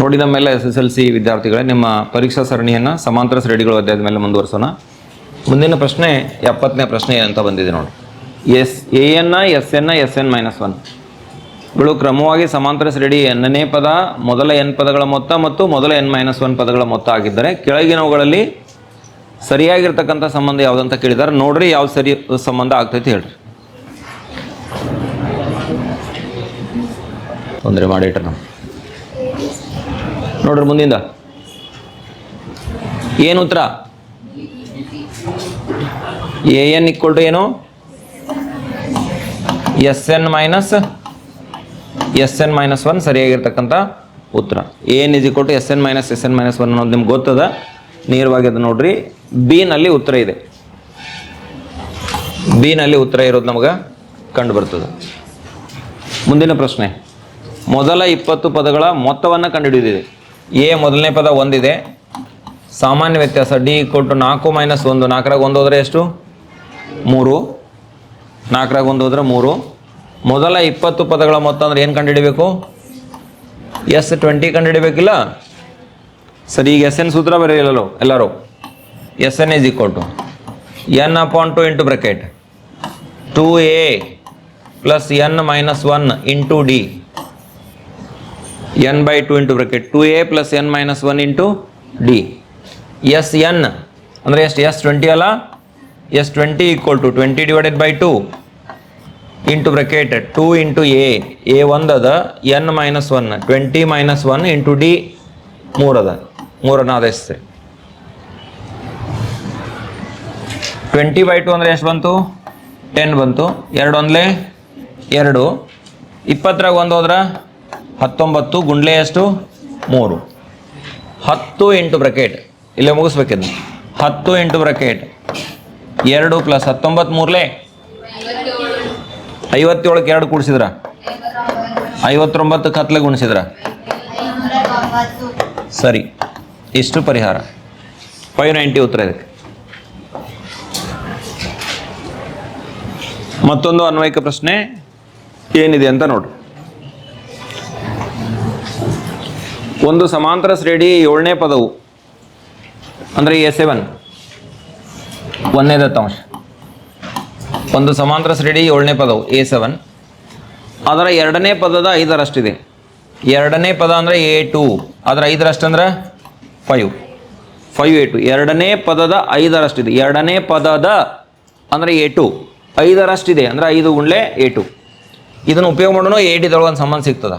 ನೋಡಿದ ಮೇಲೆ S S L C ವಿದ್ಯಾರ್ಥಿಗಳೇ, ನಿಮ್ಮ ಪರೀಕ್ಷಾ ಸರಣಿಯನ್ನು ಸಮಾಂತರ ಶ್ರೇಣಿಗಳು ಅಧ್ಯಾಯದ ಮೇಲೆ ಮುಂದುವರಿಸೋಣ. ಮುಂದಿನ ಪ್ರಶ್ನೆ, ಎಪ್ಪತ್ತನೇ ಪ್ರಶ್ನೆ ಅಂತ ಬಂದಿದೆ ನೋಡಿ. ಎಸ್, ಎ ಎನ್ನ ಎಸ್ ಎನ್ನ ಎಸ್ ಎನ್ ಮೈನಸ್ ಒನ್. ಗಳು ಕ್ರಮವಾಗಿ ಸಮಾಂತರ ಶ್ರೇಣಿ ಎನ್ನನೇ ಪದ, ಮೊದಲ ಎನ್ ಪದಗಳ ಮೊತ್ತ ಮತ್ತು ಮೊದಲ ಎನ್ ಮೈನಸ್ ಒನ್ ಪದಗಳ ಮೊತ್ತ ಆಗಿದ್ದರೆ ಕೆಳಗಿನವುಗಳಲ್ಲಿ ಸರಿಯಾಗಿರ್ತಕ್ಕಂಥ ಸಂಬಂಧ ಯಾವುದಂತ ಕೇಳಿದ್ದಾರೆ ನೋಡ್ರಿ ಯಾವ ಸರಿ ಸಂಬಂಧ ಆಗ್ತೈತಿ ಹೇಳ್ರಿ. ತೊಂದರೆ ಮಾಡಿಟ್ರಿ ನಾವು. ನೋಡ್ರಿ ಮುಂದಿಂದ. ಏನು ಉತ್ತರ? ಎ ಎನ್ ಇಕ್ವಲ್ ಟು ಏನು? S N minus, S N minus one ಸರಿಯಾಗಿರ್ತಕ್ಕಂಥ ಉತ್ತರ. N is equal to S N minus, S N minus one ಅನ್ನೋದು ನಿಮ್ಗೆ ಗೊತ್ತದ? ನೇರವಾಗಿ ಅದು ನೋಡ್ರಿ. ಬಿ ನಲ್ಲಿ ಉತ್ತರ ಇದೆ. ಬಿ ನಲ್ಲಿ ಉತ್ತರ ಇರೋದು ನಮಗೆ ಕಂಡು ಬರ್ತದೆ ಮುಂದಿನ ಪ್ರಶ್ನೆ. ಮೊದಲ ಇಪ್ಪತ್ತು ಪದಗಳ ಮೊತ್ತವನ್ನು ಕಂಡುಹಿಡಿದಿದೆ. ಎ ಮೊದಲನೇ ಪದ ಒಂದಿದೆ. ಸಾಮಾನ್ಯ ವ್ಯತ್ಯಾಸ ಡಿ ಕೊಟ್ಟು ನಾಲ್ಕು ಮೈನಸ್ ಒಂದು. ನಾಲ್ಕರಾಗ ಒಂದು ಹೋದರೆ ಎಷ್ಟು? ಮೂರು. ನಾಲ್ಕರಾಗ ಒಂದು ಹೋದರೆ ಮೂರು. ಮೊದಲ ಇಪ್ಪತ್ತು ಪದಗಳ ಮೊತ್ತ ಅಂದ್ರೆ ಏನು ಕಂಡುಹಿಡಿಬೇಕು? ಎಸ್ ಟ್ವೆಂಟಿ ಕಂಡುಹಿಡಬೇಕಿಲ್ಲ? ಸರಿ, ಈಗ ಎಸ್ ಎನ್ ಸೂತ್ರ ಬರೆಯಲ್ಲ ಎಲ್ಲರೂ? S N is equal to N upon two into bracket two A plus N minus one into D N by two into bracket two A plus N minus one into D S N ಅಂದರೆ ಎಷ್ಟು? S twenty ಅಲ್ಲ? S twenty equal to twenty divided by two into bracket two into A A ಒಂದದ N minus one twenty minus one into D ಮೂರದ ಮೂರನ್ನ ಆದೇಶಿಸಿ twenty by two ಅಂದರೆ ಎಷ್ಟು ಬಂತು? Ten ಬಂತು. ಎರಡು ಒಂದಲೇ? ಎರಡು. ಇಪ್ಪತ್ತರಾಗ ಒಂದು ಹೋದ್ರೆ? ಹತ್ತೊಂಬತ್ತು, ಗುಂಡ್ಲೆ ಎಷ್ಟು? ಮೂರು. ಹತ್ತು ಎಂಟು ಬ್ರಕೆಟ್. ಇಲ್ಲೇ ಮುಗಿಸ್ಬೇಕಿದ್ದು ಹತ್ತು ಎಂಟು ಬ್ರಕೆಟ್. ಎರಡು ಪ್ಲಸ್ ಹತ್ತೊಂಬತ್ತು ಮೂರಲೇ ಐವತ್ತೇಳಕ್ಕೆ ಎರಡು ಕೂಡಿಸಿದ್ರ? ಐವತ್ತೊಂಬತ್ತು ಕತ್ಲೆ ಗುಣಿಸಿದ್ರ? ಸರಿ. ಇಷ್ಟು ಪರಿಹಾರ. ಫೈವ್ ನೈಂಟಿ ಉತ್ತರ ಇದಕ್ಕೆ. ಮತ್ತೊಂದು ಅನ್ವಯಿಕ ಪ್ರಶ್ನೆ ಏನಿದೆ ಅಂತ ನೋಡ್ರಿ ಒಂದು ಸಮಾಂತರ ಶ್ರೇಣಿ ಏಳನೇ ಪದವು, ಅಂದರೆ ಎ ಸೆವೆನ್ ಒಂದನೇ ದತ್ತಾಂಶ ಒಂದು ಸಮಾಂತರ ಶ್ರೇಣಿ ಏಳನೇ ಪದವು, ಎ ಸೆವೆನ್. ಅದರ ಎರಡನೇ ಪದದ ಐದರಷ್ಟಿದೆ. ಎರಡನೇ ಪದ ಅಂದರೆ ಎ ಟು, ಅದರ ಐದರಷ್ಟು ಅಂದ್ರೆ ಫೈವ್. Five A two. ಎರಡನೇ ಪದದ ಐದರಷ್ಟಿದೆ. ಎರಡನೇ ಪದದ ಅಂದರೆ ಎ ಟು. ಐದರಷ್ಟಿದೆ ಅಂದರೆ ಐದು ಗುಂಡ್ಲೆ ಎ ಟು. ಇದನ್ನು ಉಪಯೋಗ ಮಾಡೋಣ ಎ ಟಿದೊಳಗೆ ಒಂದು ಸಂಬಂಧ ಸಿಗ್ತದ.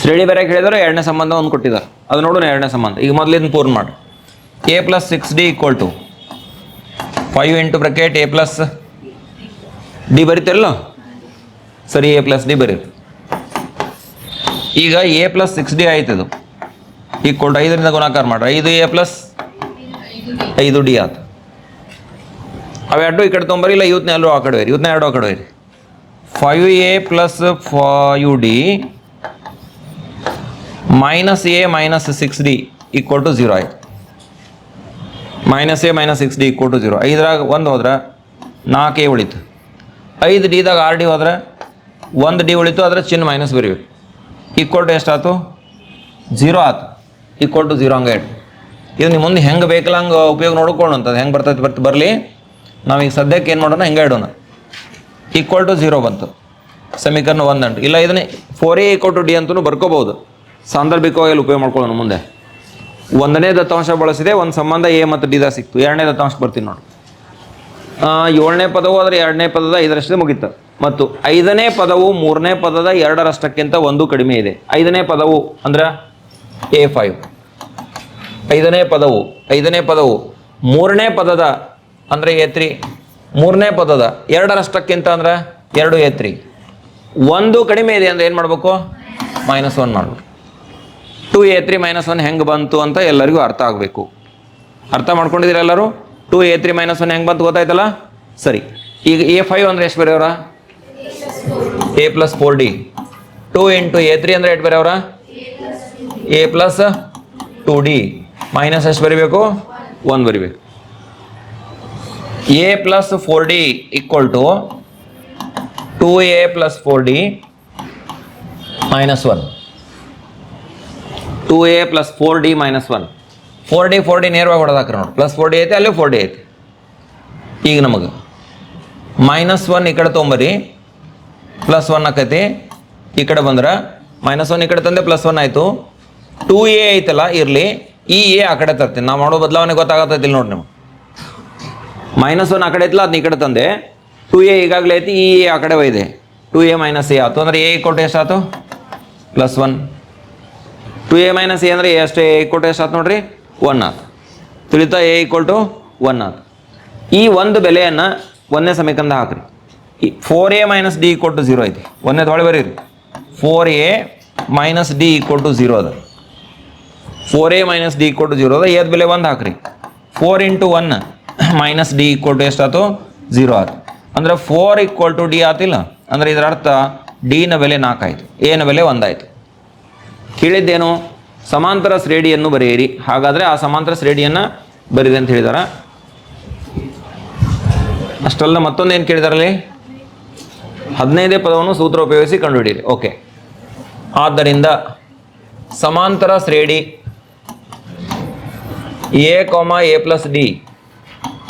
ಶ್ರೇಣಿ ಬೇರೆ ಹೇಳಿದ್ರೆ ಎರಡನೇ ಸಂಬಂಧ ಒಂದು ಕೊಟ್ಟಿದ್ದಾರೆ ಅದು ನೋಡೋಣ ಎರಡನೇ ಸಂಬಂಧ. ಈಗ ಮೊದಲು ಇದನ್ನು ಪೂರ್ಣ ಮಾಡಿ. A plus six D equal to five into bracket A plus D ಬರೀತಿರಲ್ಲ ಸರಿ ಎ ಪ್ಲಸ್ ಡಿ ಬರೀತು. ಈಗ ಎ ಪ್ಲಸ್ ಸಿಕ್ಸ್ ಡಿ ಆಯ್ತದು ಈಕ್ವಲ್ ಟು ಐದರಿಂದ ಗುಣಾಕಾರ ಮಾಡ್ರಿ ಐದು ಎ ಪ್ಲಸ್ ಐದು ಡಿ ಆಯ್ತು. ಅವೆರಡು ಈ ಕಡೆ ತೊಂಬರಿ, ಇಲ್ಲ ಇವತ್ತನ್ನ ಎಲ್ಲರೂ ಆ ಕಡೆ ಹೋಯ್ರಿ. ಇವತ್ತನ್ನ ಎರಡು ಆ ಕಡೆ ಹೋಯ್ರಿ. Five A plus five D minus A minus six D equal to zero ಆಯಿತು. Minus A minus six D equal to zero ಐದರಾಗ ಒಂದು ಹೋದ್ರೆ ನಾಲ್ಕು ಎ ಉಳಿತು. ಐದು ಡಿದಾಗ ಆರ್ ಡಿ ಹೋದ್ರೆ ಒಂದು ಡಿ ಉಳಿತು ಅದರ ಚಿನ್ನ ಮೈನಸ್ ಬರೀಬೇಕು. ಈಕ್ವಲ್ ಟು ಎಷ್ಟಾಯ್ತು ಜೀರೋ ಆಯ್ತು ಈಕ್ವಲ್ ಟು ಜೀರೋ ಹಂಗೆ ಇಟ್ಟು ಇದು ನಿಮ್ಮ ಮುಂದೆ ಹೆಂಗೆ ಬೇಕಲ್ಲ ಹಂಗೆ ಉಪಯೋಗ ನೋಡ್ಕೊಳ್ಳು ಅಂತದ್ದು ಹೆಂಗೆ ಬರ್ತೈತೆ ಬರ್ತ ಬರಲಿ. ನಾವೀಗ ಸದ್ಯಕ್ಕೆ ಏನು ಮಾಡೋಣ, ಹೆಂಗೆ ಇಡೋಣ. ಈಕ್ವಲ್ ಟು ಜೀರೋ ಬಂತು. ಸಮೀಕರಣ ಒಂದು ಅಂಟು ಇಲ್ಲ, ಇದನ್ನೇ four A equal to D ಅಂತಲೂ ಬರ್ಕೋಬೋದು ಸಾಂದರ್ಭಿಕವಾಗಿ ಉಪಯೋಗ ಮಾಡ್ಕೊಳ್ಳೋಣ ಮುಂದೆ. ಒಂದನೇ ದತ್ತಾಂಶ ಬಳಸಿದೆ, ಒಂದು ಸಂಬಂಧ ಎ ಮತ್ತು ಡಿದ ಸಿಕ್ತು. ಎರಡನೇ ದತ್ತಾಂಶ ಬರ್ತೀನಿ ನೋಡಿ. ಏಳನೇ ಪದವು ಅದರ ಎರಡನೇ ಪದದ ಐದರಷ್ಟೇ ಮುಗೀತು. ಮತ್ತು ಐದನೇ ಪದವು ಮೂರನೇ ಪದದ ಎರಡರಷ್ಟಕ್ಕಿಂತ ಒಂದು ಕಡಿಮೆ ಇದೆ. ಐದನೇ ಪದವು ಅಂದ್ರೆ ಎ ಫೈವ್. ಐದನೇ ಪದವು ಐದನೇ ಪದವು ಮೂರನೇ ಪದದ ಅಂದರೆ ಎ ತ್ರೀ. ಮೂರನೇ ಪದದ ಎರಡರಷ್ಟಕ್ಕಿಂತ ಅಂದ್ರೆ ಎರಡು ಎ ತ್ರೀ. ಒಂದು ಕಡಿಮೆ ಇದೆ ಅಂದ್ರೆ ಏನು ಮಾಡಬೇಕು? ಮೈನಸ್ ಒನ್ ಮಾಡಬೇಕು. Two A three minus one ಹೆಂಗೆ ಬಂತು ಅಂತ ಎಲ್ಲರಿಗೂ ಅರ್ಥ ಆಗಬೇಕು. ಅರ್ಥ ಮಾಡ್ಕೊಂಡಿದ್ದೀರ ಎಲ್ಲರೂ? Two A three minus one ಹೆಂಗೆ ಬಂತು ಗೊತ್ತಾಯ್ತಲ್ಲ? ಸರಿ. ಈಗ ಎ ಫೈವ್ ಅಂದರೆ ಎಷ್ಟು ಬೇರೆಯವರ? A plus four D two into A three ಅಂದರೆ ಎಷ್ಟು ಬೇರೆಯವರ? A plus two D minus ಎಷ್ಟು ಬರಿಬೇಕು? ಒಂದು ಬರಿಬೇಕು. A plus four D equal to two A plus four D minus one two A plus four D minus one four D four D ನೇರವಾಗಿ ಹೊಡೆದಾಕ್ರಿ ನೋಡಿ. ಪ್ಲಸ್ ಫೋರ್ ಡಿ ಐತೆ, ಅಲ್ಲೇ four D ಐತಿ. ಈಗ ನಮಗೆ. ಮೈನಸ್ ಒನ್ ಈ ಕಡೆ ತೊಗೊಂಬರಿ. ಪ್ಲಸ್ ಒನ್ ಆಕೈತಿ. ಈ ಕಡೆ ಬಂದ್ರೆ ಮೈನಸ್ ಒನ್ ಈ ಕಡೆ ತಂದೆ ಪ್ಲಸ್ ಒನ್ ಆಯಿತು. ಟೂ ಎ ಐತಲ್ಲ, ಇರಲಿ. ಈ ಎ ಆ ಕಡೆ ತರ್ತೀನಿ. ನಾವು ಮಾಡೋ ಬದಲಾವಣೆ ಗೊತ್ತಾಗತ್ತೈತಿಲ್ಲ ನೋಡಿ ನಿಮ್ಗೆ. ಮೈನಸ್ ಒನ್ ಆ ಕಡೆ ಐತಲ್ಲ ಅದನ್ನ ಈ ಕಡೆ ತಂದೆ. ಟೂ ಎ ಈಗಾಗಲೇ ಐತಿ, ಈ ಎ ಆ ಕಡೆ ಒಯ್ದೆ. ಟೂ ಎ ಮೈನಸ್ ಎ ಆಯ್ತು ಅಂದ್ರೆ ಎ ಕೊಟ್ಟು ಎಷ್ಟಾಯ್ತು plus one two A minus A ಅಂದರೆ ಎ ಅಷ್ಟೇ, ಎ ಎಷ್ಟು ಎಷ್ಟಾಯ್ತು ನೋಡ್ರಿ? ಒನ್ ಆತು. ತಿಳಿತಾ ಎ ಈಕ್ವಲ್ ಟು ಒನ್ ಆತು. ಈ ಒಂದು ಬೆಲೆಯನ್ನು ಒಂದನೇ ಸಮೀಕರಣದ ಹಾಕ್ರಿ. ಈ four A minus D equal to zero ಐತಿ. ಒಂದನೇ ತೊಳೆ ಬರೀರಿ four A minus D equal to zero ಅದ. Four A minus D equal to zero ಅದ. ಏದ್ ಬೆಲೆ ಒಂದು ಹಾಕ್ರಿ. Four into one minus D equal to ಎಷ್ಟಾಯ್ತು ಝೀರೋ ಆಯ್ತು ಅಂದ್ರೆ ಫೋರ್ ಈಕ್ವಲ್ ಟು ಡಿ ಆತಿಲ್ಲ. ಅಂದ್ರೆ ಇದರ ಅರ್ಥ ಡಿನ ಬೆಲೆ ನಾಲ್ಕಾಯಿತು ಎನ ಬೆಲೆ ಒಂದಾಯ್ತು ಕೇಳಿದ್ದೇನು ಸಮಾಂತರ ಶ್ರೇಣಿಯನ್ನು ಬರೆಯಿರಿ. ಹಾಗಾದರೆ ಆ ಸಮಾಂತರ ಶ್ರೇಣಿಯನ್ನು ಬರೀರಿ ಅಂತ ಹೇಳಿದಾರ. ಅಷ್ಟಲ್ಲ ಮತ್ತೊಂದು ಏನು ಕೇಳಿದಾರಲ್ಲಿ? ಹದಿನೈದೇ ಪದವನ್ನು ಸೂತ್ರ ಉಪಯೋಗಿಸಿ ಕಂಡುಹಿಡಿಯಿರಿ. ಓಕೆ. ಆದ್ದರಿಂದ ಸಮಾಂತರ ಶ್ರೇಣಿ A comma A plus D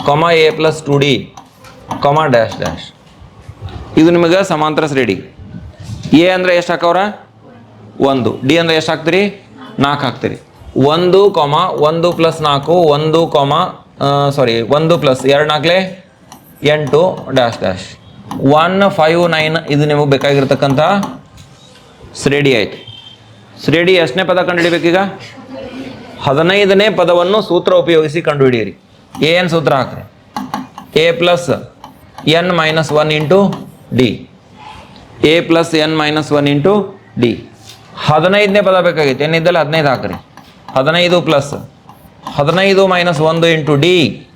comma A plus two D comma dash dash. ಇದು ನಿಮಗೆ ಸಮಾಂತರ ಶ್ರೇಣಿ. ಎ ಅಂದರೆ ಎಷ್ಟು ಹಾಕವ್ರ? ಒಂದು. ಡಿ ಅಂದರೆ ಎಷ್ಟು ಹಾಕ್ತೀರಿ? ನಾಲ್ಕು ಹಾಕ್ತೀರಿ. ಒಂದು ಕೊಮ ಒಂದು ಪ್ಲಸ್ ನಾಲ್ಕು, ಒಂದು ಕೊಮ ಸಾರಿ ಒಂದು ಪ್ಲಸ್ ಎರಡು ನಾಲ್ಕಲೆ ಎಂಟು dash dash one five nine ಇದು ನಿಮಗೆ ಬೇಕಾಗಿರ್ತಕ್ಕಂಥ ಶ್ರೇಡಿ ಆಯಿತು. ಶ್ರೇಡಿ ಎಷ್ಟನೇ ಪದ ಕಂಡುಹಿಡಿಬೇಕೀಗ? ಹದಿನೈದನೇ ಪದವನ್ನು ಸೂತ್ರ ಉಪಯೋಗಿಸಿ ಕಂಡುಹಿಡಿಯಿರಿ. ಏನು ಸೂತ್ರ ಹಾಕ್ರಿ. A plus N minus one into D A plus N minus one into D ಹದಿನೈದನೇ ಪದ ಬೇಕಾಗಿತ್ತು. ಏನಿದ್ದಲ್ಲ ಹದಿನೈದು ಹಾಕ್ರಿ. ಹದಿನೈದು ಪ್ಲಸ್ ಹದಿನೈದು ಮೈನಸ್ ಒಂದು ಇಂಟು ಡಿ.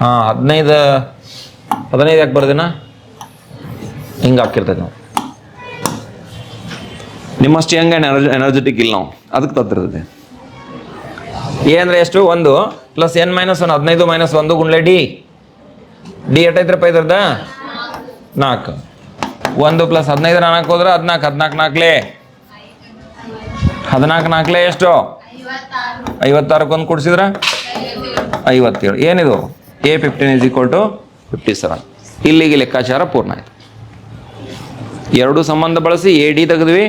ಹಾಂ, ಹದಿನೈದು ಹದಿನೈದು ಯಾಕೆ ಬರ್ದಿನ? ಹಿಂಗೆ ಹಾಕಿರ್ತೈತೆ ನಾವು. ನಿಮ್ಮಷ್ಟು ಹೆಂಗೆ ಎನರ್ಜಿ ಎನರ್ಜೆಟಿಕ್ ಇಲ್ಲ ನಾವು. ಅದಕ್ಕೆ ತತ್ತಿರ್ತದೆ ಎ ಅಂದರೆ ಎಷ್ಟು? ಒಂದು. ಪ್ಲಸ್ ಎನ್ ಮೈನಸ್ ಒಂದು, ಹದಿನೈದು ಮೈನಸ್ ಒಂದು ಗುಂಡ್ಲೆ ಡಿ. ಡಿ ಎಟ್ಟೈತ್ರಪ್ಪ ಇದ್ರದ ನಾಲ್ಕು. ಒಂದು ಪ್ಲಸ್ ಹದಿನೈದು ನಾಲ್ಕು ಹೋದ್ರೆ ಹದಿನಾಲ್ಕು ಹದಿನಾಲ್ಕು ನಾಲ್ಕಲೇ? ಹದಿನಾಲ್ಕು ನಾಲ್ಕಲೇ ಎಷ್ಟು? ಐವತ್ತಾರಕ್ಕೆ ಒಂದು ಕೊಡ್ಸಿದ್ರ? ಐವತ್ತೇಳು. ಏನಿದು? A fifteen is equal to fifty seven ಇಲ್ಲಿಗೆ ಲೆಕ್ಕಾಚಾರ ಪೂರ್ಣ ಆಯಿತು. ಎರಡು ಸಂಬಂಧ ಬಳಸಿ ಎ ಡಿ ತೆಗೆದ್ವಿ.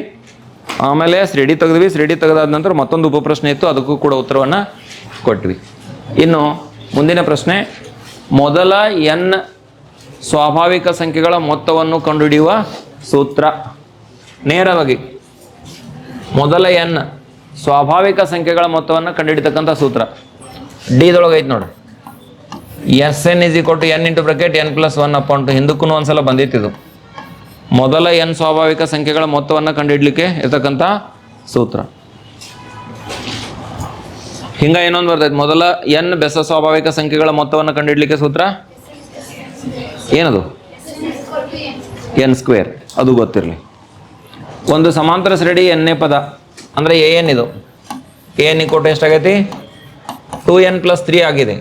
ಆಮೇಲೆ ಶ್ರೇಡಿ ತೆಗೆದ್ವಿ. ಶ್ರೇಡಿ ತೆಗೆದಾದ ನಂತರ ಮತ್ತೊಂದು ಉಪಪ್ರಶ್ನೆ ಇತ್ತು. ಅದಕ್ಕೂ ಕೂಡ ಉತ್ತರವನ್ನು ಕೊಟ್ವಿ. ಇನ್ನು ಮುಂದಿನ ಪ್ರಶ್ನೆ, ಮೊದಲ ಎನ್ ಸ್ವಾಭಾವಿಕ ಸಂಖ್ಯೆಗಳ ಮೊತ್ತವನ್ನು ಕಂಡುಹಿಡಿಯುವ ಸೂತ್ರ. ನೇರವಾಗಿ, ಮೊದಲ ಎನ್, ಸ್ವಾಭಾವಿಕ ಸಂಖ್ಯೆಗಳ ಮೊತ್ತವನ್ನು ಕಂಡುಹಿಡಿತಕ್ಕಂಥ ಸೂತ್ರ. ಡಿದೊಳಗೆ ಐತೆ ನೋಡಿ. S N is equal to N into bracket N plus one appoint ಹಿಂದಕ್ಕೂ ಒಂದ್ಸಲ ಬಂದಿತ್ತಿದು ಮೊದಲ ಎನ್ ಸ್ವಾಭಾವಿಕ ಸಂಖ್ಯೆಗಳ ಮೊತ್ತವನ್ನು ಕಂಡುಹಿಡಲಿಕ್ಕೆ ಇರ್ತಕ್ಕಂಥ ಸೂತ್ರ. ಹಿಂಗ ಇನ್ನೊಂದು ಬರ್ತೈತೆ ಮೊದಲ ಎನ್ ಬೆಸ ಸ್ವಾಭಾವಿಕ ಸಂಖ್ಯೆಗಳ ಮೊತ್ತವನ್ನು ಕಂಡುಹಿಡಲಿಕ್ಕೆ ಸೂತ್ರ? ಏನದು? N square. ಅದು ಗೊತ್ತಿರಲಿ. ಒಂದು ಸಮಾಂತರ ಶ್ರೇಣಿ ಎನ್ನೇ ಪದ. ಅಂದರೆ ಎ ಎನ್ ಇದು. ಎ ಎನ್ ಕೊಟ್ಟು ಎಷ್ಟಾಗೈತಿ? ಟು ಎನ್ ಪ್ಲಸ್ ತ್ರೀ ಆಗಿದೆ.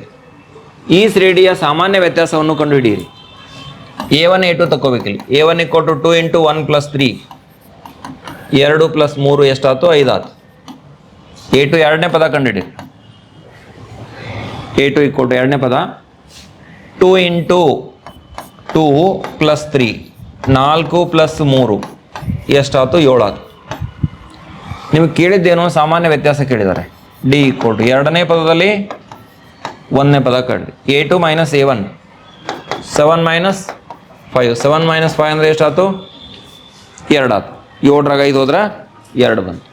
ಈ ಶ್ರೇಣಿಯ ಸಾಮಾನ್ಯ ವ್ಯತ್ಯಾಸವನ್ನು ಕಂಡುಹಿಡಿಯಿರಿ. ಎ ಒನ್, ಎ ಟು ತಗೋಬೇಕಿಲ್ಲಿ ಎ ಒನ್ ಕೊಟ್ಟು two into one plus three ಎರಡು ಪ್ಲಸ್ ಮೂರು ಎಷ್ಟಾಯ್ತು? ಐದಾಯ್ತು. ಎ ಟು ಎರಡನೇ ಪದ ಕಂಡುಹಿಡಿಯಿರಿ ಎ ಟು ಇಕ್ವಲ್ ಟು ಎರಡನೇ ಪದ. Two into two plus three, ನಾಲ್ಕು ಪ್ಲಸ್ ಮೂರು, ಎಷ್ಟಾಯ್ತು? ಏಳಾಯ್ತು. ನಿಮಗೆ ಕೇಳಿದ್ದೇನು ಸಾಮಾನ್ಯ ವ್ಯತ್ಯಾಸ ಕೇಳಿದ್ದಾರೆ. ಡಿ ಈಕ್ವಲ್ ಟು ಎರಡನೇ ಪದದಲ್ಲಿ ಒಂದನೇ ಪದ ಕಂಡು A two minus A one seven minus five seven minus five ಅಂದರೆ ಎಷ್ಟಾಯ್ತು? ಎರಡು ಆಯ್ತು ಏಳರಾಗ ಐದು ಹೋದ್ರೆ ಎರಡು ಬಂತು.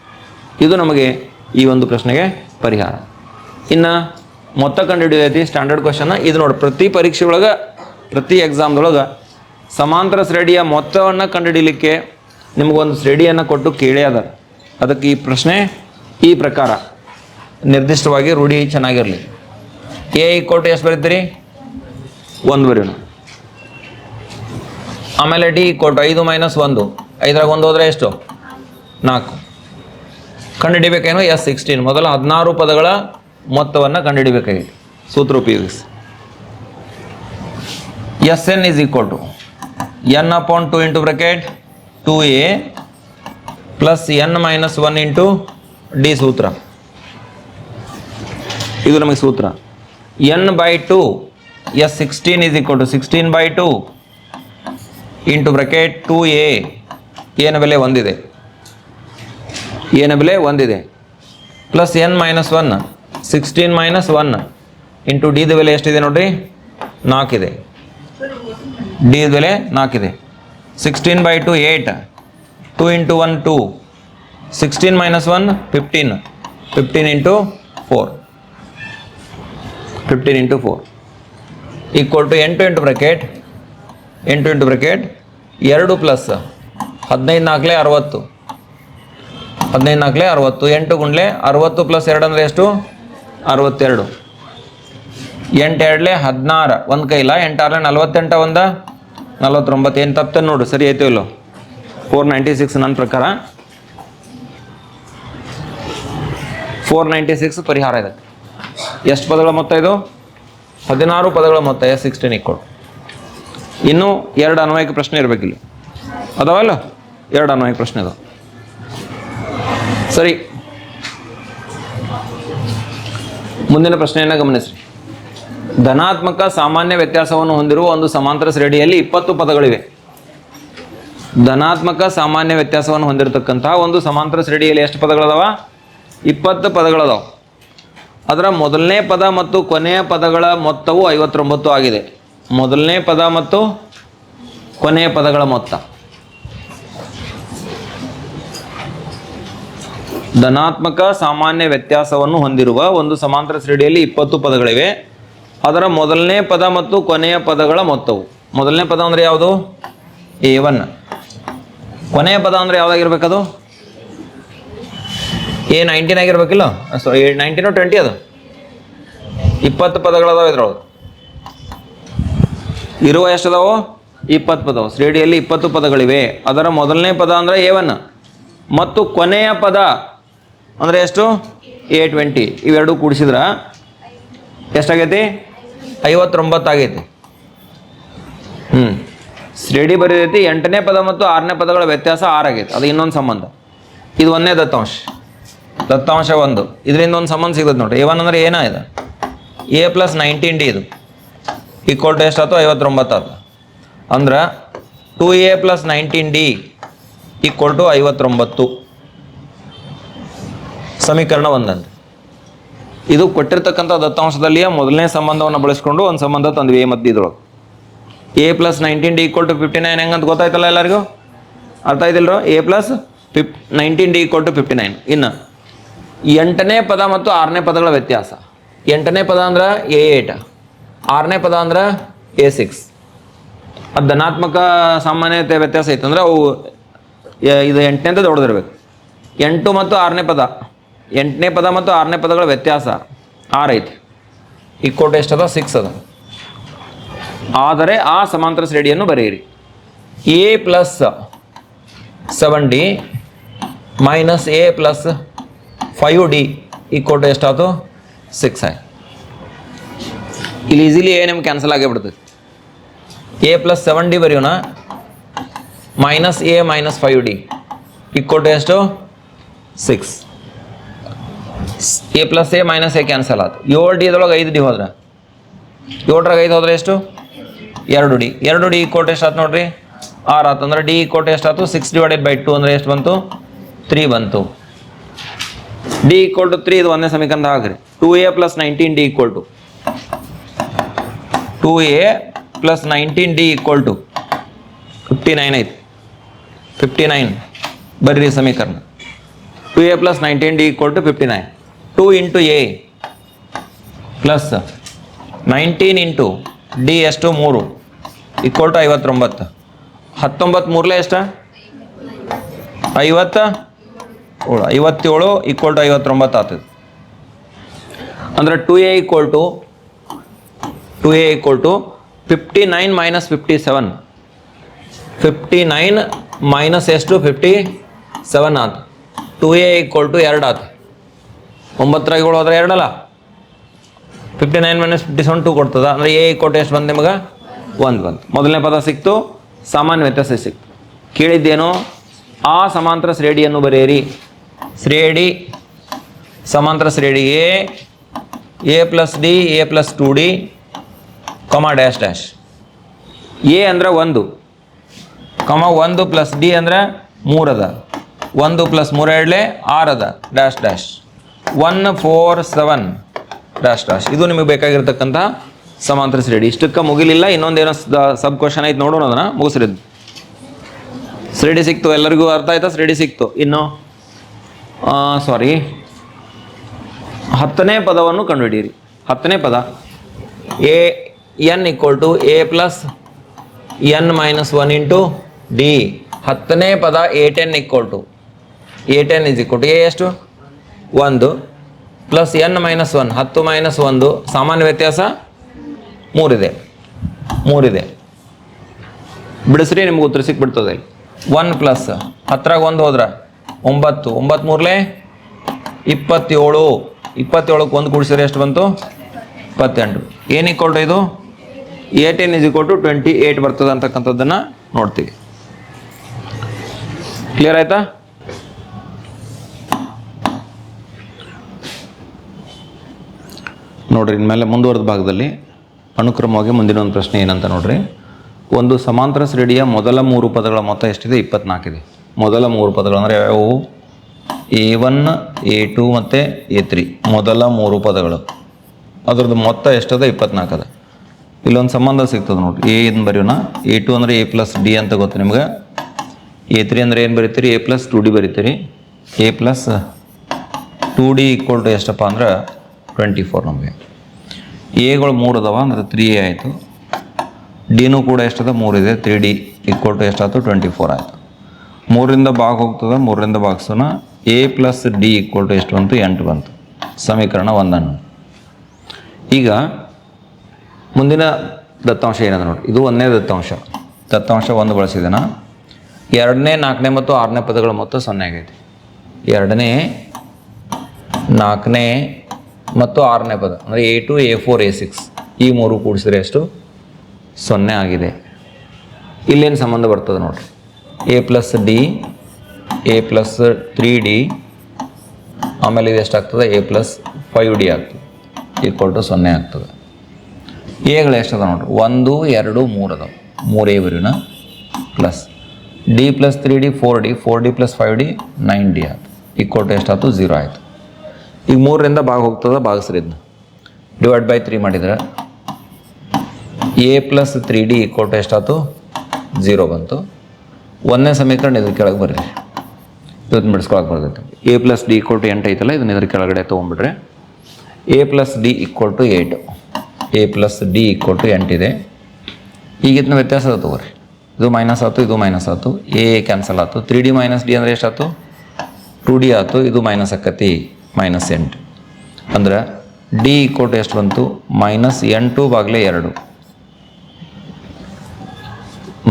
ಇದು ನಮಗೆ ಈ ಒಂದು ಪ್ರಶ್ನೆಗೆ ಪರಿಹಾರ. ಇನ್ನು ಮೊತ್ತ ಕಂಡುಹಿಡಿದೈತಿ ಸ್ಟ್ಯಾಂಡರ್ಡ್ ಕ್ವಶನ್ನ ಇದು ನೋಡಿ. ಪ್ರತಿ ಪರೀಕ್ಷೆ ಒಳಗೆ ಪ್ರತಿ ಎಕ್ಸಾಮ್ದೊಳಗೆ ಸಮಾಂತರ ಶ್ರೇಣಿಯ ಮೊತ್ತವನ್ನು ಕಂಡುಹಿಡಿಲಿಕ್ಕೆ ನಿಮಗೊಂದು ಶ್ರೇಣಿಯನ್ನು ಕೊಟ್ಟು ಕೇಳೇ ಅದ. ಅದಕ್ಕೆ ಈ ಪ್ರಶ್ನೆ ಈ ಪ್ರಕಾರ. ನಿರ್ದಿಷ್ಟವಾಗಿ ರೂಢಿ ಚೆನ್ನಾಗಿರಲಿ. ಎ ಕೊಟ್ಟು ಎಷ್ಟು ಬರೀತೀರಿ? ಒಂದು ಬರೀನು. ಆಮೇಲೆ ಡಿ ಕೊಟ್ಟು ಐದು ಮೈನಸ್ ಒಂದು. ಐದರಾಗ ಒಂದು ಹೋದರೆ ಎಷ್ಟು? ನಾಲ್ಕು. ಕಂಡುಹಿಡಿಬೇಕೇನು? S sixteen. ಮೊದಲ ಹದಿನಾರು ಪದಗಳ ಮೊತ್ತವನ್ನು ಕಂಡುಹಿಡಿಬೇಕಾಗಿದೆ ಸೂತ್ರ ಉಪಯೋಗಿಸಿ. S N is equal to N upon two into bracket two A plus N minus one into D ಸೂತ್ರ ಇದು ನಮಗೆ ಸೂತ್ರ. N by two S sixteen is equal to sixteen by two into bracket two A ಏನ ಬೆಲೆ ಒಂದಿದೆ. ಏನ ಬೆಲೆ ಒಂದಿದೆ. Plus N minus one sixteen minus one into ಡಿದ ಬೆಲೆ ಎಷ್ಟಿದೆ ನೋಡ್ರಿ? ನಾಲ್ಕಿದೆ. ಡಿ ಬೆಲೆ ನಾಲ್ಕಿದೆ. Sixteen by two eight two into one two sixteen minus one fifteen fifteen into four fifteen into four equal to ಎಂಟು ಎಂಟು ಬ್ರಕೆಟ್ ಎಂಟು ಇಂಟು ಬ್ರಕೆಟ್ ಎರಡು plus ಹದಿನೈದು ನಾಲ್ಕಲೆ ಅರವತ್ತು. ಹದಿನೈದು ನಾಲ್ಕಲೆ ಅರವತ್ತು. ಎಂಟು ಗುಂಡ್ಲೆ ಅರವತ್ತು ಪ್ಲಸ್ ಎರಡು ಅಂದರೆ ಎಷ್ಟು? ಅರವತ್ತೆರಡು. ಎಂಟು ಎರಡಲೆ ಹದಿನಾರು. ಒಂದು ಕೈಲ? ಎಂಟಾರ್ಲೆ ನಲ್ವತ್ತೆಂಟ ಒಂದ? ನಲ್ವತ್ತೊಂಬತ್ತು ಏನು ತಪ್ಪ ನೋಡು, ಸರಿ ಆಯ್ತು ಇಲ್ಲೋ? ಫೋರ್ ನೈಂಟಿ ಸಿಕ್ಸ್ ನನ್ನ ಪ್ರಕಾರ. ಫೋರ್ ನೈಂಟಿ ಸಿಕ್ಸ್ ಪರಿಹಾರ ಇದೆ. ಎಷ್ಟು ಪದಗಳ ಮೊತ್ತ ಇದು? ಹದಿನಾರು ಪದಗಳ ಮೊತ್ತ, ಎಸ್ ಸಿಕ್ಸ್ಟೀನ್ ಇಕ್ವಲ್ ಇನ್ನೂ ಎರಡು ಅನ್ವಯಿಕ ಪ್ರಶ್ನೆ ಇರಬೇಕಿಲ್ಲಿ. ಅದಾವಲ್ಲ? ಎರಡು ಅನ್ವಯಿಕ ಪ್ರಶ್ನೆ ಅದಾವ ಸರಿ. ಮುಂದಿನ ಪ್ರಶ್ನೆಯನ್ನು ಗಮನಿಸ್ರಿ. ಧನಾತ್ಮಕ ಸಾಮಾನ್ಯ ವ್ಯತ್ಯಾಸವನ್ನು ಹೊಂದಿರುವ ಒಂದು ಸಮಾಂತರ ಶ್ರೇಣಿಯಲ್ಲಿ ಇಪ್ಪತ್ತು ಪದಗಳಿವೆ. ಧನಾತ್ಮಕ ಸಾಮಾನ್ಯ ವ್ಯತ್ಯಾಸವನ್ನು ಹೊಂದಿರತಕ್ಕಂತಹ ಒಂದು ಸಮಾಂತರ ಶ್ರೇಣಿಯಲ್ಲಿ ಎಷ್ಟು ಪದಗಳದಾವ? ಇಪ್ಪತ್ತು ಪದಗಳದಾವ. ಅದರ ಮೊದಲನೇ ಪದ ಮತ್ತು ಕೊನೆಯ ಪದಗಳ ಮೊತ್ತವು ಐವತ್ತೊಂಬತ್ತು ಆಗಿದೆ. ಮೊದಲನೇ ಪದ ಮತ್ತು ಕೊನೆಯ ಪದಗಳ ಮೊತ್ತ. ಧನಾತ್ಮಕ ಸಾಮಾನ್ಯ ವ್ಯತ್ಯಾಸವನ್ನು ಹೊಂದಿರುವ ಒಂದು ಸಮಾಂತರ ಶ್ರೇಣಿಯಲ್ಲಿ ಇಪ್ಪತ್ತು ಪದಗಳಿವೆ. ಅದರ ಮೊದಲನೇ ಪದ ಮತ್ತು ಕೊನೆಯ ಪದಗಳ ಮೊತ್ತವು. ಮೊದಲನೇ ಪದ ಅಂದರೆ ಯಾವುದು? A one. ಕೊನೆಯ ಪದ ಅಂದರೆ ಯಾವುದಾಗಿರ್ಬೇಕದು? ಎ ನೈನ್ಟೀನ್ ಆಗಿರ್ಬೇಕಿಲ್ಲ? ಸಾರಿ ನೈನ್ಟೀನು ಟ್ವೆಂಟಿ ಅದು? ಇಪ್ಪತ್ತು ಪದಗಳದಾವ ಇದ್ರೊಳಗೆ. ಇರುವ ಎಷ್ಟದಾವು? ಇಪ್ಪತ್ತು ಪದವು. ಶ್ರೇಣಿಯಲ್ಲಿ ಇಪ್ಪತ್ತು ಪದಗಳಿವೆ. ಅದರ ಮೊದಲನೇ ಪದ ಅಂದರೆ ಎ ಒನ್. ಮತ್ತು ಕೊನೆಯ ಪದ ಅಂದರೆ ಎಷ್ಟು? ಎ ಟ್ವೆಂಟಿ ಇವೆರಡು ಕೂಡಿಸಿದ್ರ ಎಷ್ಟಾಗೈತಿ? ಐವತ್ತೊಂಬತ್ತು ಆಗೈತಿ ಹ್ಞೂ ಶ್ರೇಡಿ ಬರೀತೈತಿ ಎಂಟನೇ ಪದ ಮತ್ತು ಆರನೇ ಪದಗಳ ವ್ಯತ್ಯಾಸ ಆರಾಗೈತಿ. ಅದು ಇನ್ನೊಂದು ಸಂಬಂಧ. ಇದು ಒಂದೇ ದತ್ತಾಂಶ. ದತ್ತಾಂಶ ಒಂದು. ಇದರಿಂದ ಒಂದು ಸಂಬಂಧ ಸಿಗುತ್ತೆ ನೋಡ್ರಿ. ಎ ಒನ್ ಅಂದರೆ ಏನೋ ಇದು? ಎ ಪ್ಲಸ್ ನೈನ್ಟೀನ್ ಡಿ ಇದು. ಈಕ್ವಲ್ ಟು ಎಷ್ಟಾಯ್ತು ಐವತ್ತೊಂಬತ್ತು ಆಯ್ತು ಅಂದ್ರೆ two A plus nineteen D equal to ಐವತ್ತೊಂಬತ್ತು. ಸಮೀಕರಣ ಒಂದಂತೆ. ಇದು ಕೊಟ್ಟಿರ್ತಕ್ಕಂಥ ದತ್ತಾಂಶದಲ್ಲಿಯೇ ಮೊದಲನೇ ಸಂಬಂಧವನ್ನು ಬಳಸ್ಕೊಂಡು ಒಂದು ಸಂಬಂಧ ತಂದ್ವಿ ಎ ಮತ್ತು ಇದ್ರೊಳಗೆ A plus nineteen D equal to fifty nine ಹೆಂಗಂತ ಗೊತ್ತಾಯ್ತಲ್ಲ ಎಲ್ಲರಿಗೂ? ಅರ್ಥ ಆಯ್ತಿಲ್ರೋ? A plus fif nineteen D equal to fifty nine ಇನ್ನು ಎಂಟನೇ ಪದ ಮತ್ತು ಆರನೇ ಪದಗಳ ವ್ಯತ್ಯಾಸ. ಎಂಟನೇ ಪದ ಅಂದ್ರೆ ಎ ಏಟ್ ಆರನೇ ಪದ ಅಂದ್ರೆ ಎ ಸಿಕ್ಸ್ ಅದು ಧನಾತ್ಮಕ ಸಾಮಾನ್ಯತೆ ವ್ಯತ್ಯಾಸ ಐತಂದ್ರೆ ಅವು ಇದು ಇದು ಅಂತ ದೊಡ್ಡದಿರ್ಬೇಕು. ಎಂಟು ಮತ್ತು ಆರನೇ ಪದ. ಎಂಟನೇ ಪದ ಮತ್ತು ಆರನೇ ಪದಗಳ ವ್ಯತ್ಯಾಸ ಆರ್ ಐತಿ. ಇಕ್ಕೋಟ್ ಎಷ್ಟದ ಸಿಕ್ಸ್ ಅದ? ಆದರೆ ಆ ಸಮಾಂತರ ಶ್ರೇಣಿಯನ್ನು ಬರೆಯಿರಿ. A plus seven D minus A plus five D equal ಎಷ್ಟಾಯ್ತು ಸಿಕ್ಸ್ ಆಯ್ತು. ಇಲ್ಲಿ ಈಸಿಲಿ ಎ ನಿಮ್ಗೆ ಕ್ಯಾನ್ಸಲ್ ಆಗಿಬಿಡ್ತದೆ ಎ ಪ್ಲಸ್ ಸೆವೆನ್ ಡಿ ಬರೆಯೋಣ. Minus A minus five D equal ಎಷ್ಟು? Six A plus A minus A cancel ಆಯ್ತು ಏಳು D ಅದ್ರೊಳಗೆ ಐದು ಡಿ ಹೋದ್ರೆ? ಏಳರಾಗ ಐದು ಹೋದ್ರೆ ಎಷ್ಟು? ಎರಡು ಡಿ ಎರಡು ಡಿ ಕೋಟ್ ಎಷ್ಟು ಆಯ್ತು ನೋಡ್ರಿ? ಆರ್ ಆಯ್ತು ಅಂದ್ರೆ ಡಿ ಕೋಟ್ ಎಷ್ಟು ಆಯ್ತು ಸಿಕ್ಸ್ ಡಿವೈಡೆಡ್ ಬೈ ಟು ಅಂದ್ರೆ ಎಷ್ಟು ಬಂತು? ತ್ರೀ ಬಂತು. ಡಿ ಈಕ್ವಲ್ ಟು ತ್ರೀ ಇದು ಒಂದೇ ಸಮೀಕರಣ ಹಾಕ್ರಿ two a plus nineteen d equal to two a plus nineteen d equal to fifty nine ಐತಿ. ಫಿಫ್ಟಿ ನೈನ್ ಬರ್ರಿ ಸಮೀಕರಣ. Two a plus nineteen d equal to fifty nine two into a plus nineteen into d ಎಷ್ಟು ಮೂರು equal to ಐವತ್ತೊಂಬತ್ತು. ಹತ್ತೊಂಬತ್ತು ಮೂರಲೇ ಎಷ್ಟು? ಐವತ್ತ? ಐವತ್ತೇಳು ಈಕ್ವಲ್ ಟು ಐವತ್ತೊಂಬತ್ತು ಆಗ್ತದೆ. ಅಂದ್ರೆ two a equal to two a equal to fifty nine minus fifty seven fifty nine minus ಎಷ್ಟು? ಫಿಫ್ಟಿ ಸೆವೆನ್ ಆತು. ಟು ಎ ಈಕ್ವಲ್ ಟು ಎರಡು ಆತು. ಒಂಬತ್ತರಾಗ ಏಳು ಹೋದ್ರೆ ಎರಡಲ್ಲ? Fifty nine minus fifty seven two ಕೊಡ್ತದ. ಅಂದರೆ ಎ ಈಕ್ವಲ್ ಎಷ್ಟು ಬಂದು ನಿಮಗೆ ಒಂದು ಬಂತು. ಮೊದಲನೇ ಪದ ಸಿಕ್ತು, ಸಾಮಾನ್ಯ ವ್ಯತ್ಯಾಸ ಸಿಕ್ತು. ಕೇಳಿದ್ದೇನು, ಆ ಸಮಾಂತರ ಶ್ರೇಡಿಯನ್ನು ಬರೆಯಿರಿ. ಶ್ರೇಡಿ ಸಮಾಂತರ ಶ್ರೇಡಿ a a plus d a plus two d comma dash dash a ಅಂದ್ರೆ ಒಂದು. ಕಮ ಒಂದು ಪ್ಲಸ್ ಡಿ ಅಂದ್ರೆ ಮೂರದ. ಒಂದು ಪ್ಲಸ್ ಮೂರ ಎರಡಲೆ ಆರದ. Dash dash one four seven dash dash ಇದು ನಿಮಗೆ ಬೇಕಾಗಿರ್ತಕ್ಕಂಥ ಸಮಾಂತರ ಶ್ರೇಣಿ ಇಷ್ಟಕ್ಕೆ ಮುಗಿಲಿಲ್ಲ, ಇನ್ನೊಂದೇನೋ ಸಬ್ ಕ್ವಶನ್ ಐತೆ ನೋಡೋಣ ಅದನ್ನ. ಮುಗಿಸ್ರಿದ್ದು ಶ್ರೇಡಿ ಸಿಕ್ತು, ಎಲ್ಲರಿಗೂ ಅರ್ಥ ಆಯ್ತಾ? ಶ್ರೇಡಿ ಸಿಕ್ತು. ಇನ್ನು ಸಾರಿ ಹತ್ತನೇ ಪದವನ್ನು ಕಂಡುಹಿಡಿಯಿರಿ. ಹತ್ತನೇ ಪದ. A n equal to a plus n minus one into d ಹತ್ತನೇ ಪದ a ten equal to a ten is equal to a ಎಷ್ಟು? ಒಂದು ಪ್ಲಸ್ ಎನ್ ಮೈನಸ್ ಒನ್ ಹತ್ತು ಮೈನಸ್ ಒಂದು, ಸಾಮಾನ್ಯ ವ್ಯತ್ಯಾಸ ಮೂರಿದೆ. ಮೂರಿದೆ. ಬಿಡಿಸ್ರಿ, ನಿಮ್ಗೆ ಉತ್ತರ ಸಿಕ್ಬಿಡ್ತದೆ. ಒನ್ ಪ್ಲಸ್ ಹತ್ತಿರಾಗ ಒಂದು ಹೋದ್ರ ಒಂಬತ್ತು. ಒಂಬತ್ತು ಮೂರಲೆ ಇಪ್ಪತ್ತೇಳು. ಇಪ್ಪತ್ತೇಳಕ್ಕೆ ಒಂದು ಕೂಡಿಸಿದ್ರೆ ಎಷ್ಟು ಬಂತು? ಇಪ್ಪತ್ತೆಂಟು. ಏನು ಈಕ್ವಲ್ ಟು ಇದು? Eighteen is equal to twenty eight ಬರ್ತದೆ ಅಂತಕ್ಕಂಥದ್ದನ್ನು ನೋಡ್ತೀವಿ. ಕ್ಲಿಯರ್ ಆಯ್ತಾ? ನೋಡ್ರಿ, ಇನ್ಮೇಲೆ ಮುಂದುವರೆದ ಭಾಗದಲ್ಲಿ ಅನುಕ್ರಮವಾಗಿ ಮುಂದಿನ ಒಂದು ಪ್ರಶ್ನೆ ಏನಂತ ನೋಡ್ರಿ. ಒಂದು ಸಮಾಂತರ ಶ್ರೇಣಿಯ ಮೊದಲ ಮೂರು ಪದಗಳ ಮೊತ್ತ ಎಷ್ಟಿದೆ? ಇಪ್ಪತ್ನಾಲ್ಕಿದೆ ಮೊದಲ ಮೂರು ಪದಗಳು ಅಂದರೆ ಯಾವ್ಯಾವು? ಎ ಒನ್, ಎ ಟು ಮತ್ತು ಎ ತ್ರೀ. ಮೊದಲ ಮೂರು ಪದಗಳು. ಅದರದ್ದು ಮೊತ್ತ ಎಷ್ಟದ? ಇಪ್ಪತ್ನಾಲ್ಕು ಅದ. ಇಲ್ಲೊಂದು ಸಂಬಂಧ ಸಿಗ್ತದೆ ನೋಡ್ರಿ. ಎ ಇನ್ ಬರೆಯೋಣ? ಎ ಟು ಅಂದರೆ ಎ ಪ್ಲಸ್ ಡಿ ಅಂತ ಗೊತ್ತು ನಿಮ್ಗೆ? ಎ ತ್ರೀ ಅಂದರೆ ಏನು ಬರೀತೀರಿ? A plus two d ಬರೀತೀರಿ? A plus two d equal to ಎಷ್ಟಪ್ಪ ಅಂದ್ರೆ ಟ್ವೆಂಟಿ ಫೋರ್ ನಮಗೆ. ಎಗಳು ಮೂರು ಅದಾವ, ಅಂದ್ರೆ ತ್ರೀ ಎ ಆಯಿತು. ಡಿನೂ ಕೂಡ ಎಷ್ಟದ? ಮೂರಿದೆ ತ್ರೀ ಡಿ ಈಕ್ವಲ್ ಟು ಎಷ್ಟಾಯ್ತು? ಟ್ವೆಂಟಿ ಫೋರ್ ಆಯಿತು. ಮೂರಿಂದ ಭಾಗ ಹೋಗ್ತದೆ? ಮೂರರಿಂದ ಭಾಗಿಸೋಣ. A plus d equal to ಎಷ್ಟು ಬಂತು? ಎಂಟು ಬಂತು. ಸಮೀಕರಣ ಒಂದನ್ನು. ಈಗ ಮುಂದಿನ ದತ್ತಾಂಶ ಏನದ ನೋಡಿ. ಇದು ಒಂದನೇ ದತ್ತಾಂಶ. ದತ್ತಾಂಶ ಒಂದು ಬಳಸಿದನ? ಎರಡನೇ, ನಾಲ್ಕನೇ ಮತ್ತು ಆರನೇ ಪದಗಳ ಮೊತ್ತ ಸೊನ್ನೆ ಆಗೈತಿ. ಎರಡನೇ, ನಾಲ್ಕನೇ ಮತ್ತು ಆರನೇ ಪದ, ಅಂದರೆ a two a four a six ಈ ಮೂರು ಕೂಡಿಸಿದ್ರೆ ಎಷ್ಟು? ಸೊನ್ನೆ ಆಗಿದೆ. ಇಲ್ಲೇನು ಸಂಬಂಧ ಬರ್ತದೆ ನೋಡಿರಿ. A plus d a plus three d ಆಮೇಲೆ ಇದು ಎಷ್ಟಾಗ್ತದೆ? ಎ ಪ್ಲಸ್ ಫೈವ್ ಡಿ ಆಗ್ತದೆ. ಈಕ್ವಲ್ ಟು ಸೊನ್ನೆ ಆಗ್ತದೆ. ಎಗಳು ಎಷ್ಟದ ನೋಡ್ರಿ? ಒಂದು, ಎರಡು, ಮೂರು ಅದಾವೆ. ಮೂರೇ ಬರೀನ plus d plus three d four d four d plus five d nine d ಆಯ್ತು ಈಕ್ವಲ್ ಟು ಎಷ್ಟಾಯ್ತು? ಝೀರೋ ಆಯಿತು. ಈಗ ಮೂರರಿಂದ ಭಾಗ ಹೋಗ್ತದೆ ಭಾಗಿಸ್ರಿ ಇದನ್ನ ಡಿವೈಡ್ ಬೈ ತ್ರೀ ಮಾಡಿದ್ರೆ ಎ ಪ್ಲಸ್ ತ್ರೀ ಡಿ ಕೊಟ್ಟು ಎಷ್ಟಾಯ್ತು ಜೀರೋ ಬಂತು. ಒಂದನೇ ಸಮೀಕರಣ ಇದ್ರ ಕೆಳಗೆ ಬರ್ರಿ. ಇದನ್ನ ಬಿಡಿಸ್ಕೊಳಕ್ಕೆ ಬರ್ತೈತೆ. A plus d equal to ಎಂಟು ಐತಲ್ಲ, ಇದನ್ನ ಇದ್ರ ಕೆಳಗಡೆ ತೊಗೊಂಡ್ಬಿಟ್ರೆ a plus d equal to eight a plus d equal to ಎಂಟಿದೆ ಈಗ ಇದನ್ನ ವ್ಯತ್ಯಾಸ ತಗೋರಿ. ಇದು ಮೈನಸ್ ಆಯ್ತು ಇದು ಮೈನಸ್ ಆಯ್ತು ಎ ಕ್ಯಾನ್ಸಲ್ ಆಯ್ತು ತ್ರೀ ಡಿ ಮೈನಸ್ ಡಿ ಅಂದರೆ ಎಷ್ಟಾಯ್ತು ಟು ಡಿ ಆಯ್ತು ಇದು ಮೈನಸ್ ಆಕತಿ. ಮೈನಸ್ ಎಂಟು ಅಂದ್ರೆ ಡಿ ಈಕ್ವಲ್ ಎಷ್ಟು ಬಂತು? ಮೈನಸ್ ಎಂಟು ಬಾಗಿಲೆ ಎರಡು.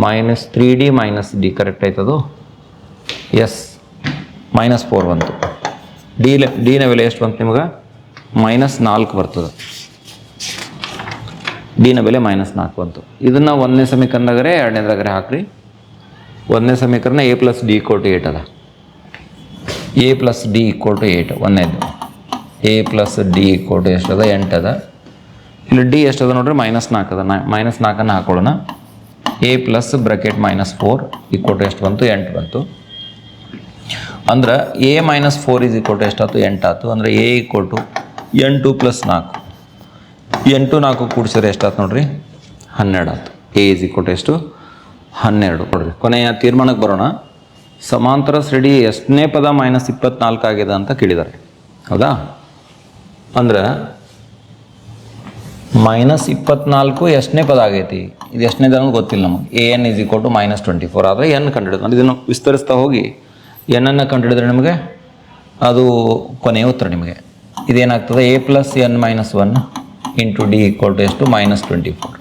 Minus three d minus d correct ಆಯ್ತದು? Yes minus four ಬಂತು. ಡಿ ಡಿನ ಬೆಲೆ ಎಷ್ಟು ಬಂತು ನಿಮ್ಗೆ? ಮೈನಸ್ ನಾಲ್ಕು ಬರ್ತದೆ. ಡಿನ ಬೆಲೆ ಮೈನಸ್ ನಾಲ್ಕು ಬಂತು. ಇದನ್ನು ಒಂದನೇ ಸಮೀಕರಣದಾಗರೆ ಎರಡನೇದಾಗರೆ ಹಾಕ್ರಿ. ಒಂದನೇ ಸಮೀಕರಣ ಎ ಪ್ಲಸ್ ಡಿ ಕೋಟಿ ಏಟ್ ಅದ. A plus d equal to eight ಒಂದನೇದು. A plus d equal to ಎಷ್ಟದ? ಎಂಟದ. ಇಲ್ಲಿ ಡಿ ಎಷ್ಟದ ನೋಡ್ರಿ? ಮೈನಸ್ ನಾಲ್ಕು ಅದ ನಾ ಮೈನಸ್ ನಾಲ್ಕನ್ನು ಹಾಕೊಳ್ಳೋಣ. A plus bracket minus four equal to ಎಷ್ಟು ಬಂತು? ಎಂಟು ಬಂತು. ಅಂದ್ರೆ a minus four is equal to ಎಷ್ಟಾಯ್ತು? ಎಂಟಾಯ್ತು. ಅಂದರೆ ಎ ಈಕ್ವಲ್ ಟು ಎಂಟು ಪ್ಲಸ್ ನಾಲ್ಕು. ಎಂಟು ನಾಲ್ಕು ಕೂಡಿಸಿದ್ರೆ ಎಷ್ಟಾಯ್ತು ನೋಡ್ರಿ? ಹನ್ನೆರಡು ಆಯ್ತು. ಎ ಇಸ್ ಈಕ್ವಲ್ ಟು ಎಷ್ಟು? ಹನ್ನೆರಡು. ಕೊಡ್ರಿ. ಕೊನೆಯ ತೀರ್ಮಾನಕ್ಕೆ ಬರೋಣ. ಸಮಾಂತರ ಶ್ರೇಣಿ ಎಷ್ಟನೇ ಪದ ಮೈನಸ್ ಇಪ್ಪತ್ನಾಲ್ಕು ಆಗಿದೆ ಅಂತ ಕೇಳಿದ್ದಾರೆ. ಹೌದಾ? ಅಂದ್ರೆ ಮೈನಸ್ ಇಪ್ಪತ್ನಾಲ್ಕು ಎಷ್ಟನೇ ಪದ ಆಗೈತಿ? ಇದು ಎಷ್ಟನೇದ ಅನ್ನೋದು ಗೊತ್ತಿಲ್ಲ ನಮಗೆ. A n is equal to minus twenty four ಆದರೆ ಎನ್ ಕಂಡುಹಿಡಿದು ಇದನ್ನು ವಿಸ್ತರಿಸ್ತಾ ಹೋಗಿ. ಎನ್ನನ್ನು ಕಂಡುಹಿಡಿದ್ರೆ ನಿಮಗೆ ಅದು ಕೊನೆಯ ಉತ್ತರ ನಿಮಗೆ. ಇದೇನಾಗ್ತದೆ? A plus n minus one into d equal to ಎಷ್ಟು? ಮೈನಸ್ ಟ್ವೆಂಟಿ ಫೋರ್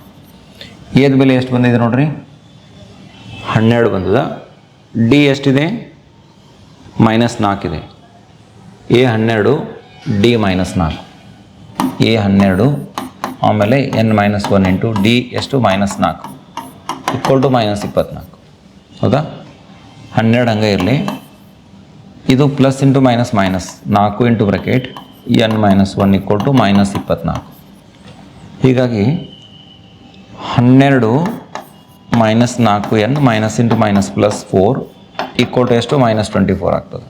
ಏದ ಬೆಲೆ ಎಷ್ಟು ಬಂದಿದೆ ನೋಡ್ರಿ? ಹನ್ನೆರಡು ಬಂದದ. ಡಿ ಎಷ್ಟಿದೆ? ಮೈನಸ್ ನಾಲ್ಕಿದೆ ಎ ಹನ್ನೆರಡು, ಡಿ ಮೈನಸ್ ನಾಲ್ಕು. ಎ ಹನ್ನೆರಡು, ಆಮೇಲೆ n minus one into d ಎಷ್ಟು? ಮೈನಸ್ ನಾಲ್ಕು. ಇಕ್ವಲ್ ಟು ಮೈನಸ್ ಇಪ್ಪತ್ನಾಲ್ಕು. ಹೌದಾ? ಹನ್ನೆರಡು ಹಂಗೆ ಇರಲಿ. ಇದು ಪ್ಲಸ್ ಇಂಟು ಮೈನಸ್ ಮೈನಸ್ ನಾಲ್ಕು into bracket, n minus one equal to minus ಇಪ್ಪತ್ನಾಲ್ಕು. ಹೀಗಾಗಿ ಹನ್ನೆರಡು ಮೈನಸ್ ನಾಲ್ಕು N minus into minus plus four equal to ಎಷ್ಟು? ಮೈನಸ್ ಟ್ವೆಂಟಿ ಫೋರ್ ಆಗ್ತದೆ.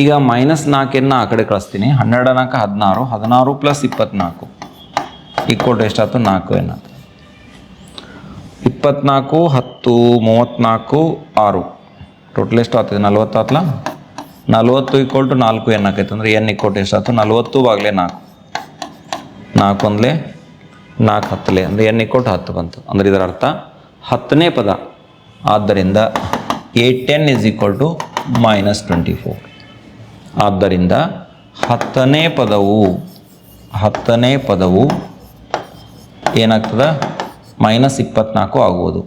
ಈಗ ಮೈನಸ್ ನಾಲ್ಕೆನ್ನ ಆ ಕಡೆ ಕಳಿಸ್ತೀನಿ. ಹನ್ನೆರಡು ನಾಲ್ಕು, ಹದಿನಾರು ಹದಿನಾರು ಪ್ಲಸ್ ಇಪ್ಪತ್ನಾಲ್ಕು. ಈಕ್ವಲ್ ಟು ಎಷ್ಟಾಯ್ತು ನಾಲ್ಕು ಎನ್ ಆಯ್ತು. ಇಪ್ಪತ್ನಾಲ್ಕು, ಹತ್ತು ಮೂವತ್ತ್ನಾಲ್ಕು ಆರು. ಟೋಟಲ್ ಎಷ್ಟು ಆಗ್ತದೆ? ನಲ್ವತ್ತು ಆತ್ಲ ನಲ್ವತ್ತು ಈಕ್ವಲ್ ಟು ನಾಲ್ಕು ಎನ್ ಆಕೈತೆ. ಅಂದರೆ ಎನ್ ಈಕ್ವಲ್ ಟು ಎಷ್ಟಾಯ್ತು ನಲ್ವತ್ತು ಆಗಲೇ ನಾಲ್ಕು. ನಾಲ್ಕು ಒಂದಲೇ ನಾಲ್ಕು ಹತ್ತಲೆ, ಅಂದರೆ ಎನ್ ಈಕ್ವಲ್ ಟು ಹತ್ತು ಬಂತು. ಅಂದರೆ ಇದರ ಅರ್ಥ ಹತ್ತನೇ ಪದ. ಆದ್ದರಿಂದ a ten is equal to minus twenty four ಆದ್ದರಿಂದ ಹತ್ತನೇ ಪದವು ಹತ್ತನೇ ಪದವು ಏನಾಗ್ತದೆ? ಮೈನಸ್ ಇಪ್ಪತ್ನಾಲ್ಕು ಆಗುವುದು.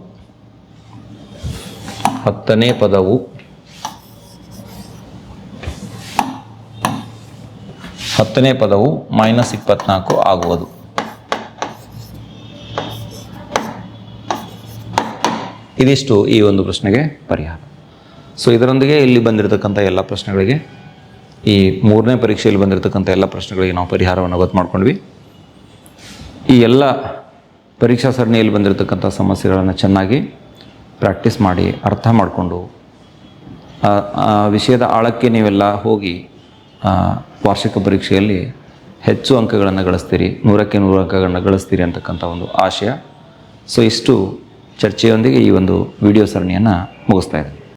ಹತ್ತನೇ ಪದವು ಹತ್ತನೇ ಪದವು ಮೈನಸ್ ಇಪ್ಪತ್ನಾಲ್ಕು ಆಗುವುದು. ಇದಿಷ್ಟು ಈ ಒಂದು ಪ್ರಶ್ನೆಗೆ ಪರಿಹಾರ. ಸೊ ಇದರೊಂದಿಗೆ ಇಲ್ಲಿ ಬಂದಿರತಕ್ಕಂಥ ಎಲ್ಲ ಪ್ರಶ್ನೆಗಳಿಗೆ ಈ ಮೂರನೇ ಪರೀಕ್ಷೆಯಲ್ಲಿ ಬಂದಿರತಕ್ಕಂಥ ಎಲ್ಲ ಪ್ರಶ್ನೆಗಳಿಗೆ ನಾವು ಪರಿಹಾರವನ್ನು ಗೊತ್ತು ಮಾಡ್ಕೊಂಡ್ವಿ. ಈ ಎಲ್ಲ ಪರೀಕ್ಷಾ ಸರಣಿಯಲ್ಲಿ ಬಂದಿರತಕ್ಕಂಥ ಸಮಸ್ಯೆಗಳನ್ನು ಚೆನ್ನಾಗಿ ಪ್ರಾಕ್ಟೀಸ್ ಮಾಡಿ ಅರ್ಥ ಮಾಡಿಕೊಂಡು, ಆ ವಿಷಯದ ಆಳಕ್ಕೆ ನೀವೆಲ್ಲ ಹೋಗಿ ವಾರ್ಷಿಕ ಪರೀಕ್ಷೆಯಲ್ಲಿ ಹೆಚ್ಚು ಅಂಕಗಳನ್ನು ಗಳಿಸ್ತೀರಿ, ನೂರಕ್ಕೆ ನೂರು ಅಂಕಗಳನ್ನು ಗಳಿಸ್ತೀರಿ ಅಂತಕ್ಕಂಥ ಒಂದು ಆಶಯ. ಸೊ ಇಷ್ಟು ಚರ್ಚೆಯೊಂದಿಗೆ ಈ ಒಂದು ವಿಡಿಯೋ ಸರಣಿಯನ್ನು ಮುಗಿಸ್ತಾ ಇದ್ದೀನಿ.